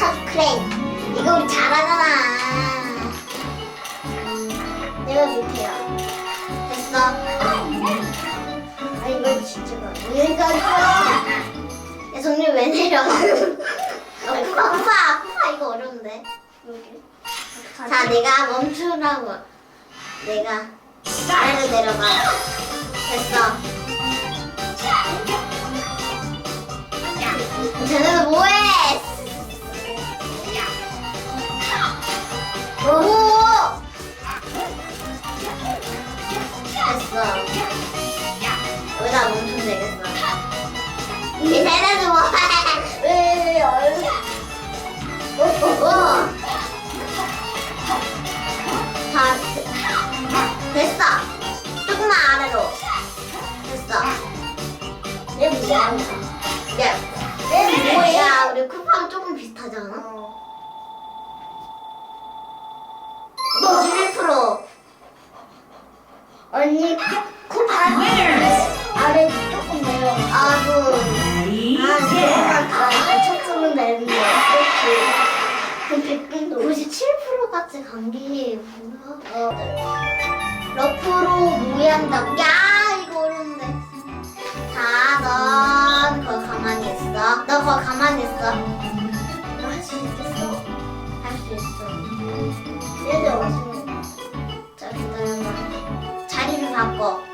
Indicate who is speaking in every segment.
Speaker 1: 타조 크레인. 이거 우리 잘하잖아. 내가 못해요. 됐어. 아 이거 진짜 봐. 이거 야 정리 왜 내려? 어, 쿠파 쿠파 쿠파 이거 어려운데.
Speaker 2: 여기.
Speaker 1: 자 내가 멈추라고. 내가 아래로 내려가. 됐어. 쟤네들 뭐해? 오! 됐어. 여기다 멈추면 되겠어. 이 쟤네들 뭐해?
Speaker 2: 왜 얼굴?
Speaker 1: 오, 오, 오. 자, 됐어. 조금만 아래로. 됐어.
Speaker 2: 얘 뭐야?
Speaker 1: 야, 97%까지 간게 뭐야?
Speaker 2: 어.
Speaker 1: 러프로 무해한다고. 야, 이거 어려운데. 자, 넌 거기 가만히 있어. 너 거기 가만히 있어.
Speaker 2: 할수 있겠어?
Speaker 1: 할 수 있어.
Speaker 2: 얘들 어디서?
Speaker 1: 자, 기다려봐. 자리를 바꿔.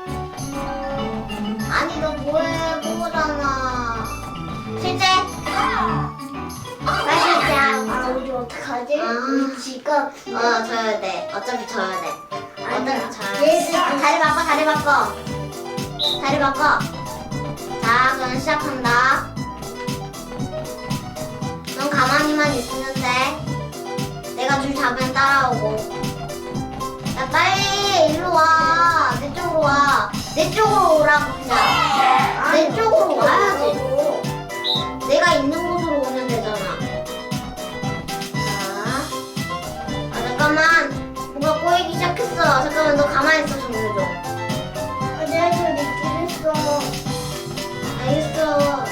Speaker 2: 어떡하지?
Speaker 1: 아.
Speaker 2: 지갑.
Speaker 1: 어, 져야 돼. 어차피 져야 돼.
Speaker 2: 아니야.
Speaker 1: 어차피 져야 돼.
Speaker 2: 얘들
Speaker 1: 자리 바꿔, 자리 바꿔. 자리 바꿔. 자, 그럼 시작한다. 넌 가만히만 있으면 돼. 내가 줄 잡으면 따라오고. 야, 빨리 일로 와. 내 쪽으로 와. 내 쪽으로 오라고 그냥. 내 쪽으로 와야지. 내가 있는 잠깐만. 뭔가 꼬이기 시작했어. 잠깐만, 너 가만히 있어, 정리 좀.
Speaker 2: 아, 내가 저 느낌 했어.
Speaker 1: 알겠어.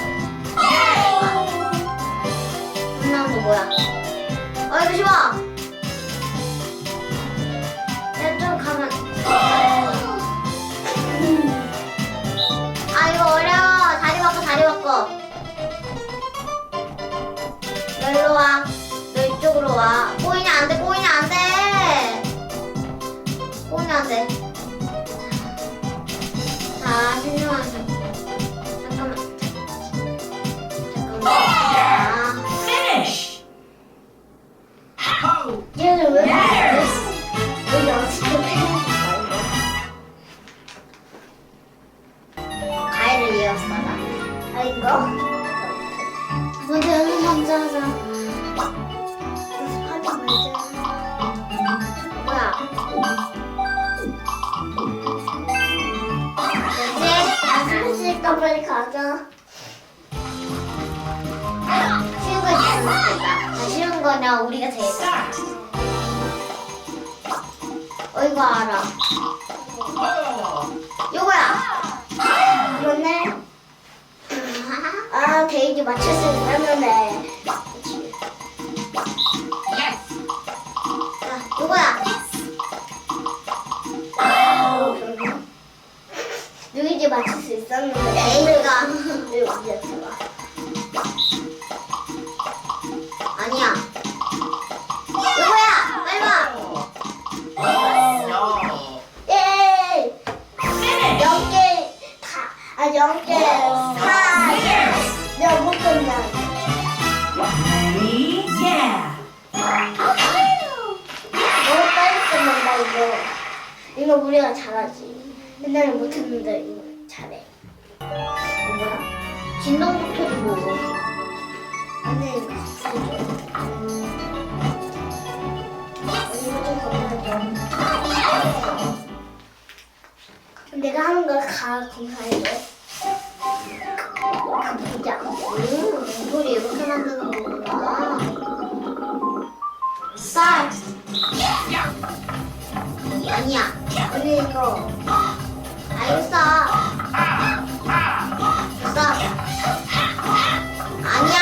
Speaker 1: 끝나는 거 뭐야? 어, 이거 쉬워. 거냐 우리가 제일 잘.
Speaker 3: Start!
Speaker 1: 어, 이거 알아. 요거야.
Speaker 2: 그러네. 아, 데이지 맞출 수.
Speaker 3: Yes!
Speaker 1: 자, 요거야.
Speaker 2: 어, 그러네. 데이지 맞출 수 있었는데.
Speaker 1: 데이지가.
Speaker 2: 이거 우리가 잘하지. 옛날에 못했는데, 이거 잘해.
Speaker 1: 뭐야? 진동부터도 보고.
Speaker 2: 근데 이거 좀 건너줘. 내가 하는 거 가, 검사해줘. 보자.
Speaker 1: 음, 이걸 이렇게 만드는 거구나. 아니야.
Speaker 2: 언니 이거.
Speaker 1: 알겠어. 됐어. 아니야.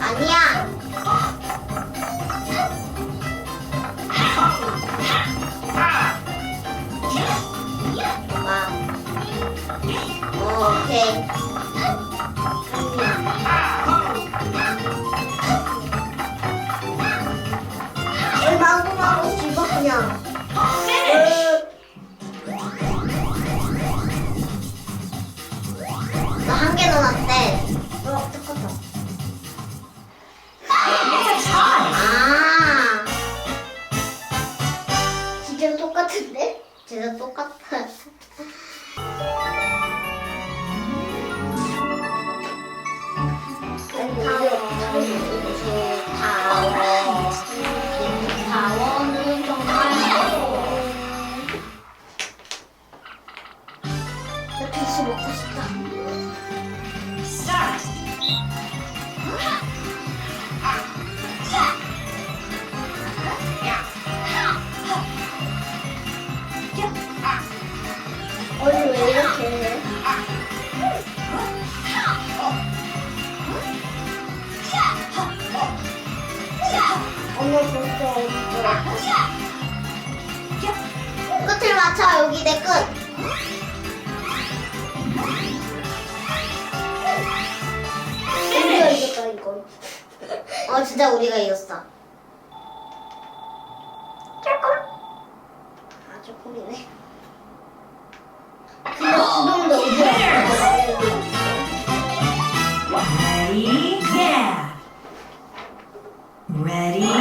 Speaker 1: 아니야. 어,
Speaker 2: 오케이.
Speaker 3: It's a tie.
Speaker 1: 아,
Speaker 2: 진짜 똑같은데?
Speaker 1: 진짜 똑같아. 끝을 맞춰 여기 내 끝.
Speaker 2: 이거.
Speaker 1: 어 진짜 우리가 이겼어.
Speaker 2: 아주 꿀이네. 근데 지금도 우리가
Speaker 3: Ready? Yeah.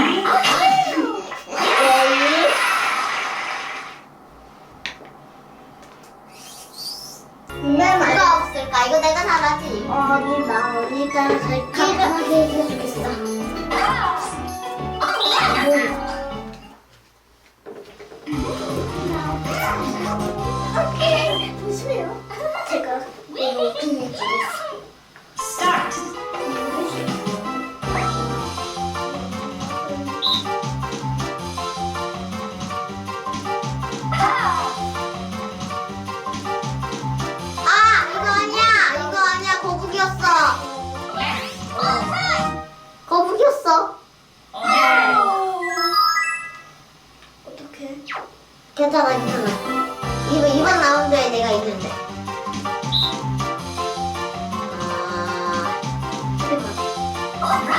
Speaker 1: 누가 없을까? 이거 내가.
Speaker 2: 아니 나 언니가 해주겠어. 조심해요. 제가 이거 오픈해주겠어.
Speaker 1: All right.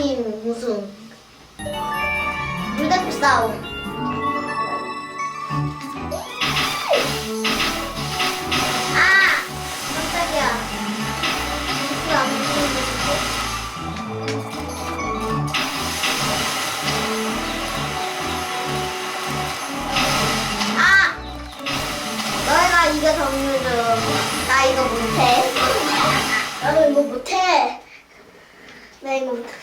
Speaker 1: 팀 우승. 물대포 싸움. 아! 깜짝이야. 무슨 안 보이는데? 아! 너희가 이거 정리해줘. 나 이거 못해.
Speaker 2: 나도 이거 못해. 나 이거 못했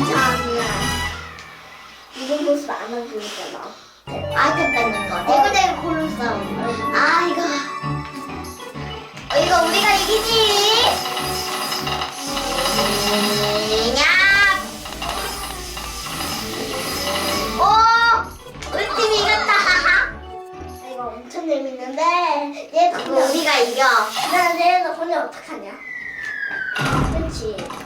Speaker 1: 괜찮아.
Speaker 2: 이런 모습 안 나.
Speaker 1: 아이템 뺏는 거. 대구대구 콜로 싸움. 아, 이거. 어, 이거 우리가 이기지. 야! 오! 우리 팀 이겼다.
Speaker 2: 이거 엄청 재밌는데 얘 그냥
Speaker 1: 우리가 이겨.
Speaker 2: 나 얘는 혼자 어떡하냐? 그렇